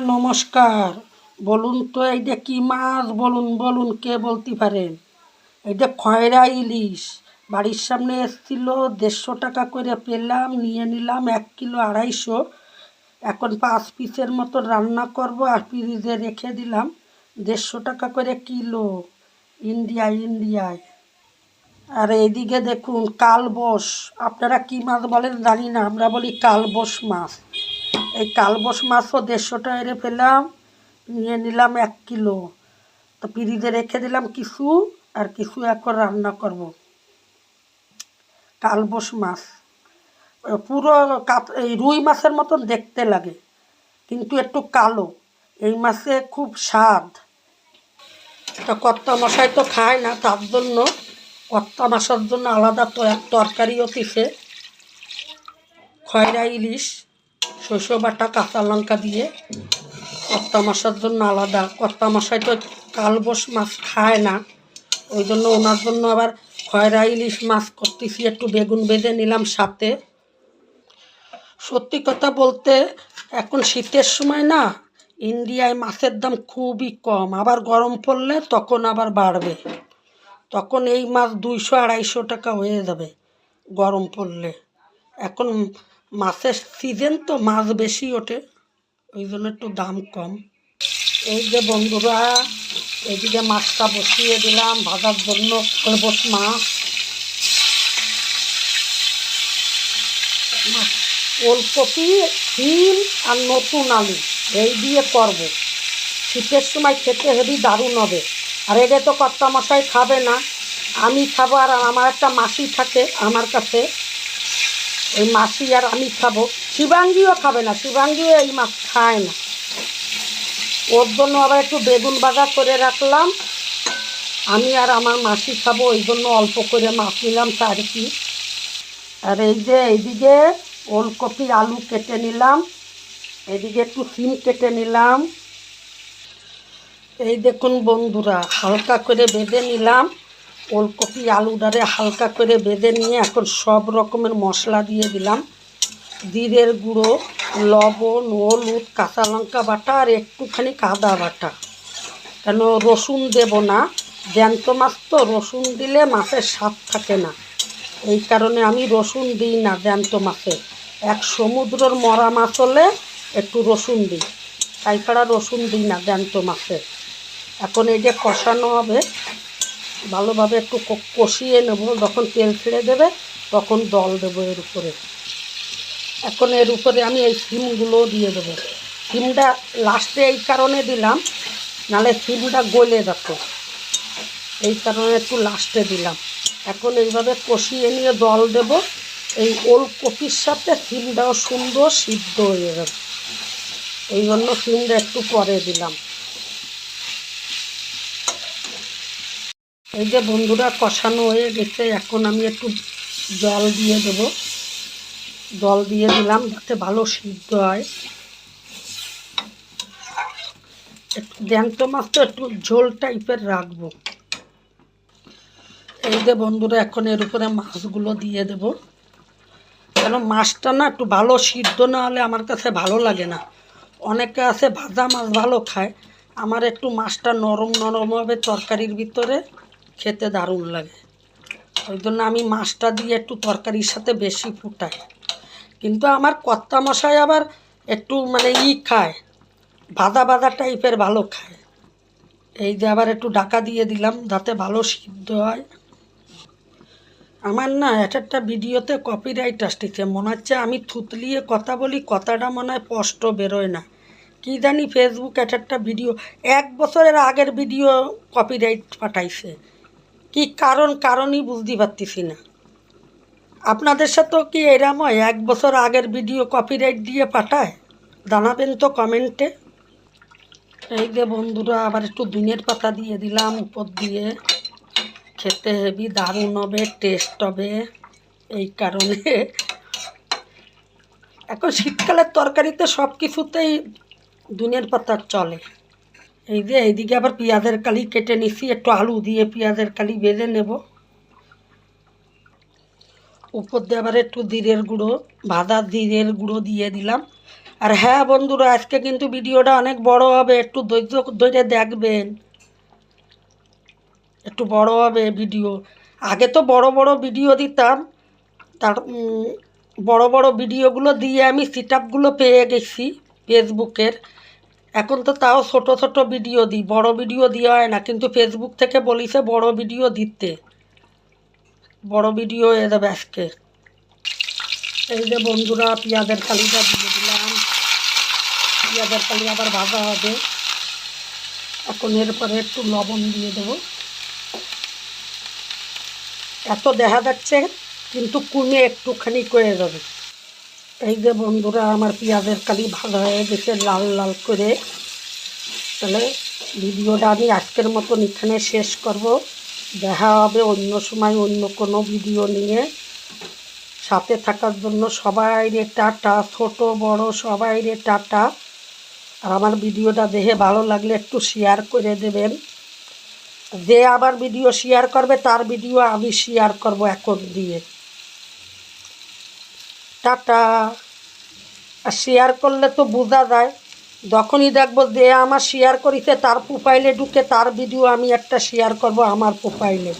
নমস্কার। বলুন তো এইটা কি মাছ? বলুন বলুন, কে বলতে পারেন? এইটা খয়রা ইলিশ, বাড়ির সামনে এসছিল, দেড়শো টাকা করে পেলাম, নিয়ে নিলাম এক কিলো আড়াইশো। এখন পাঁচ পিসের মতো রান্না করব আর ফ্রিজে রেখে দিলাম, দেড়শো টাকা করে কিলো। ইন্ডিয়া ইন্ডিয়ায়। আর এইদিকে দেখুন কালবোস আপনারা কি মাছ বলেন জানি না, আমরা বলি কালবোস মাছ। এই কালবোস মাছও দেড়শো টাকা পেলাম নিয়ে নিলাম এক কিলো। তো ফ্রিজে রেখে দিলাম কিছু আর কিছু এখন রান্না করব। কালবোস মাছ। পুরো এই রুই মাছের মতন দেখতে লাগে, কিন্তু একটু কালো। এই মাছে খুব স্বাদ। তা কর্তা মশাই তো খায় না, তার জন্য কর্তা মাছের জন্য আলাদা তো এক তরকারিও দিছে। খয়রা ইলিশ। শস্য বাটা কাঁচা লঙ্কা দিয়ে কর্তা মাছের জন্য আলাদা। কর্তা মশাই তো কালবোস মাছ খায় না। ওই জন্য ওনার জন্য আবার খয়রা ইলিশ মাছ করতেছি, একটু বেগুন বেঁধে নিলাম সাথে। সত্যি কথা বলতে, এখন শীতের সময় না, ইন্ডিয়ায় মাছের দাম খুবই কম। আবার গরম পড়লে তখন আবার বাড়বে। তখন এই মাছ দুইশো আড়াইশো টাকা হয়ে যাবে গরম পড়লে। এখন মাছের সিজন তো মাছ বেশি ওঠে, ওই জন্য একটু দাম কম। এই যে বন্ধুরা, এইদিকে মাছটা বসিয়ে দিলাম, ভাজার জন্য কলবস মাছ। ওলকপি শিম আর নতুন আলু, এই দিয়ে করব। শীতের সময় খেতে হেবি দারুণ হবে। আর এটা তো কর্তা মশাই খাবে না। আমি খাব আর আমার একটা মাসি থাকে আমার কাছে। ওই মাসি আর আমি খাব। শিবাঙ্গীও খাবে না, শিবাঙ্গীও এই মাছ খায় না। ওর জন্য আবার একটু বেগুন ভাজা করে রাখলাম। আমি আর আমার মাসি খাব ওই জন্য অল্প করে মাছ নিলাম চার পিস আর এই যে এইদিকে ওলকপি আলু কেটে নিলাম। এদিকে একটু সিম কেটে নিলাম। এই দেখুন বন্ধুরা, হালকা করে বেঁধে নিলাম। ওলকপি আলুটারে হালকা করে বেঁধে নিয়ে এখন সব রকমের মশলা দিয়ে দিলাম। জিরের গুঁড়ো, লবণ, হলুদ, কাঁচা লঙ্কা বাটা আর একটুখানি আদা বাটা। কেন রসুন দেব না, জ্যান্ত মাছ তো, রসুন দিলে মাছের স্বাদ থাকে না। এই কারণে আমি রসুন দিই না জ্যান্ত মাছে এক সমুদ্রর মরা মাছ হলে একটু রসুন দিই। তাই ছাড়া রসুন দিই না জ্যান্ত মাছে এখন এই যে কষানো হবে ভালোভাবে একটু কষিয়ে নেব, যখন তেল ছেড়ে দেবে তখন জল দেবো এর উপরে। এখন এর উপরে আমি এই সিমগুলো দিয়ে দেবো। সিমটা লাস্টে এই কারণে দিলাম নাহলে সিমটা গলে যেত এই কারণে একটু লাস্টে দিলাম। এখন এইভাবে কষিয়ে নিয়ে জল দেব। এই ওলকপির সাথে সিমটাও সুন্দর সিদ্ধ হয়ে যাবে। এই জন্য সিমটা একটু পরে দিলাম। এই যে বন্ধুরা কষানো হয়ে গেছে, এখন আমি একটু জল দিয়ে দেব। জল দিয়ে দিলাম, যাতে ভালো সিদ্ধ হয়। একটু জ্যান্ত মাছ তো একটু ঝোল টাইপের রাখব। এই যে বন্ধুরা, এখন এর উপরে মাছগুলো দিয়ে দেব। কেন মাছটা না একটু ভালো সিদ্ধ না হলে আমার কাছে ভালো লাগে না। অনেকে আছে, ভাজা মাছ ভালো খায়। আমার একটু মাছটা নরম নরম হবে তরকারির ভিতরে। খেতে দারুণ লাগে। ওই জন্য আমি মাছটা দিয়ে একটু তরকারির সাথে বেশি ফুটাই। কিন্তু আমার কর্তা মশাই আবার একটু মানে ই খায়, বাদা বাদা টাইপের ভালো খায়। এই যে আবার একটু ডাকা দিয়ে দিলাম যাতে ভালো সিদ্ধ হয়। আমার না এটা একটা ভিডিওতে কপিরাইট আসতেছে, মনে হচ্ছে আমি থুতলিয়ে কথা বলি, কথাটা মনে হয় স্পষ্ট বেরোয় না। কী জানি ফেসবুক এক একটা ভিডিও, এক বছরের আগের ভিডিও কপিরাইট পাঠাইছে। কি কারণ কারণই বুঝতে পারতেছি না। আপনাদের সাথেও কি এরম হয়? এক বছর আগের ভিডিও কপিরাইট দিয়ে পাঠায়? জানাবেন তো কমেন্টে এই যে বন্ধুরা, আবার একটু দিনের পাতা দিয়ে দিলাম, উপর দিয়ে। খেতে হেবি দারুণ হবে টেস্ট হবে। এই কারণে এখন শীতকালের তরকারিতে সব কিছুতেই দিনের পাতা চলে। এই যে এইদিকে আবার পেঁয়াজের কালি কেটে নিছি, একটু আলু দিয়ে পেঁয়াজের কালি বেঁধে নেব। উপর দিয়ে আবার একটু জিরের গুঁড়ো, ভাজা জিরের গুঁড়ো দিয়ে দিলাম। আর হ্যাঁ বন্ধুরা, আজকে কিন্তু ভিডিওটা অনেক বড় হবে, একটু ধৈর্য ধরে দেখবেন। একটু বড় হবে ভিডিও। আগে তো বড় বড় ভিডিও দিতাম, তার বড় বড় ভিডিওগুলো দিয়ে আমি সিট আপগুলো পেয়ে গেছি ফেসবুকের এখন তো তাও ছোট ছোট ভিডিও দিই, বড় ভিডিও দেওয়া হয় না, কিন্তু ফেসবুক থেকে বলিছে বড় ভিডিও দিতে। বড় ভিডিও এ যাবে আজকে। এই যে বন্ধুরা, পেঁয়াজের কালিটা দিয়ে দিলাম। পেঁয়াজের কালি আবার ভাজা হবে। এখন এরপরে একটু লবণ দিয়ে দেবো। এত দেখা যাচ্ছে, কিন্তু কমে একটুখানি করে যাবে। এই যে বন্ধুরা, আমার পেঁয়াজের কালি ভালো হয়ে গেছে লাল লাল করে। তাহলে ভিডিওটা আমি আজকের মতন এখানে শেষ করব। দেখা হবে অন্য সময় অন্য কোনো ভিডিও নিয়ে। সাথে থাকার জন্য সবাই রে টাটা, ছোট, বড়, সবাই রে টাটা। আর আমার ভিডিওটা দেখে ভালো লাগলে একটু শেয়ার করে দেবেন। যে আবার ভিডিও শেয়ার করবে, তার ভিডিও আমি শেয়ার করব এখন দিয়ে। টাটা। আর শেয়ার করলে তো বোঝা যায়। যখনই দেখব যে আমার শেয়ার করিতে তার প্রোফাইলে ঢুকে তার ভিডিও আমি একটা শেয়ার করব আমার প্রোফাইলে